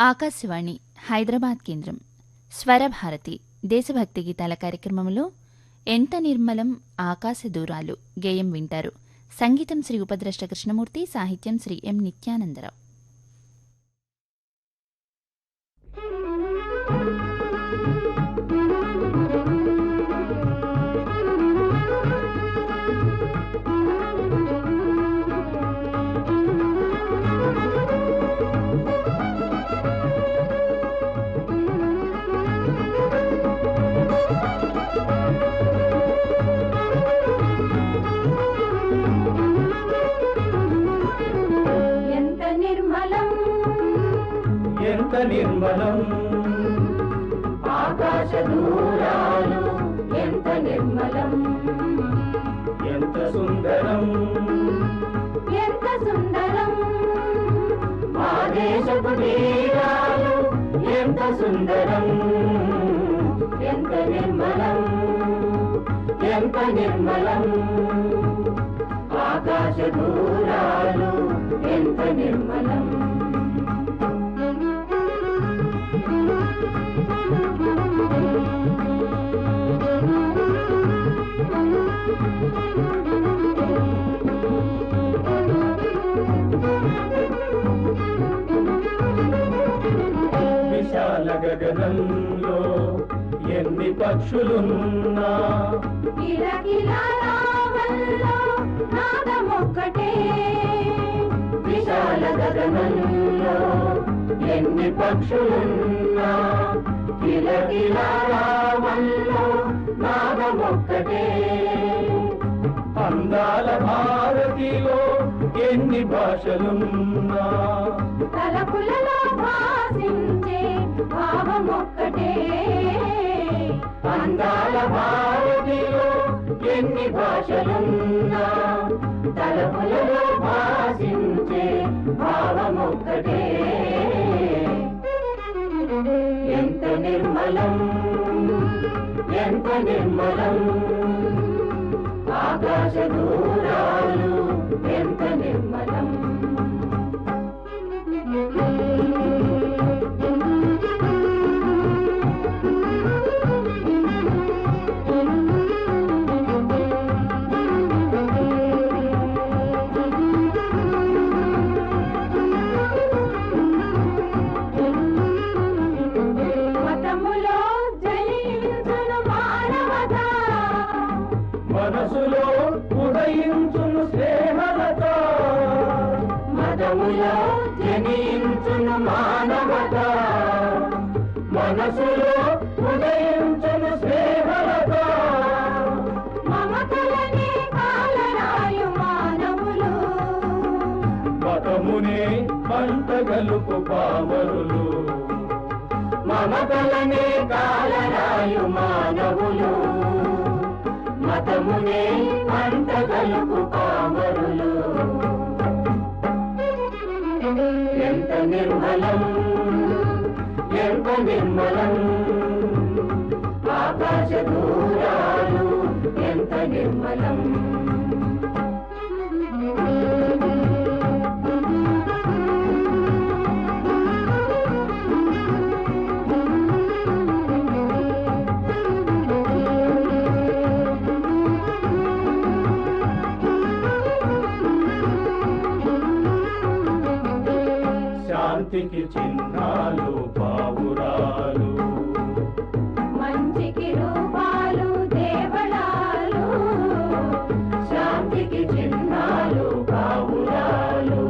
ఆకాశవాణి హైదరాబాద్ కేంద్రం. స్వరభారతి దేశభక్తి గీతాల కార్యక్రమంలో ఎంత నిర్మలం ఆకాశ దూరాలు గేయం వింటారు. సంగీతం శ్రీ ఉపద్రష్ట కృష్ణమూర్తి సాహిత్యం శ్రీ ఎం నిత్యానందరావు. నిర్మలం ఆకాశ దూరాలు ఎంత నిర్మలం. ఎంత సుందరం. ఎంత సుందరం. మా దేశపు తీరాలు ఎంత సుందరం. ఎంత నిర్మలం. ఎంత నిర్మలం. ఆకాశ దూరాలు ఎంత నిర్మలం. గగనంలో ఎన్ని పక్షులున్నా? నాదమొక్కటే. విశాల గగనంలో ఎన్ని పక్షులున్నా? కిలకిలా రావల్లో నాదమొక్కటే. అందాల భారతిలో ఎన్ని భాషలున్నా? తలపులలో భావమొక్కటే. అందాల భారతిలో ఎన్ని భాషలున్నా తలపులలో భాషించే భావమొక్కటే. ఎంత నిర్మలం ఎంత నిర్మలం. ఆకాశ దూరా జనించును మానవత. మనసులో ఉదయించును స్నేహలత మమతలనే కాలరాయు మానవులు. మతమునే పంటగలుపు పామరులు. మమతలనే కాలరాయు మానవులు. మతమునే ఎంత నిర్మలం ఎంత నిర్మలం. ఆకాశ దూరాలు శాంతికి చిహ్నాలు పావురాలు. మంచికి రూపాలు దేవళాలు. శాంతికి చిహ్నాలు పావురాలు.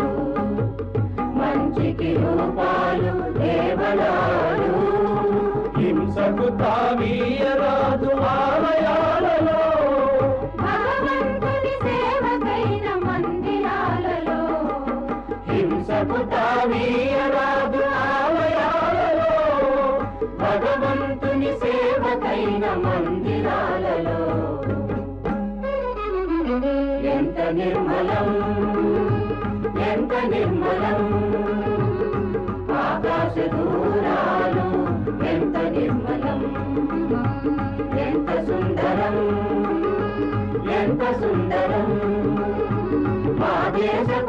మంచికి రూపాలు దేవళాలు. హింసకు తావీయరాదు సేవకైన మందిరాలలో. ఎంత నిర్మలం ఎంత నిర్మలం. ఆకాశ దూరాలు ఎంత నిర్మలం. ఎంత సుందరం ఎంత సుందరం. మా దేశపు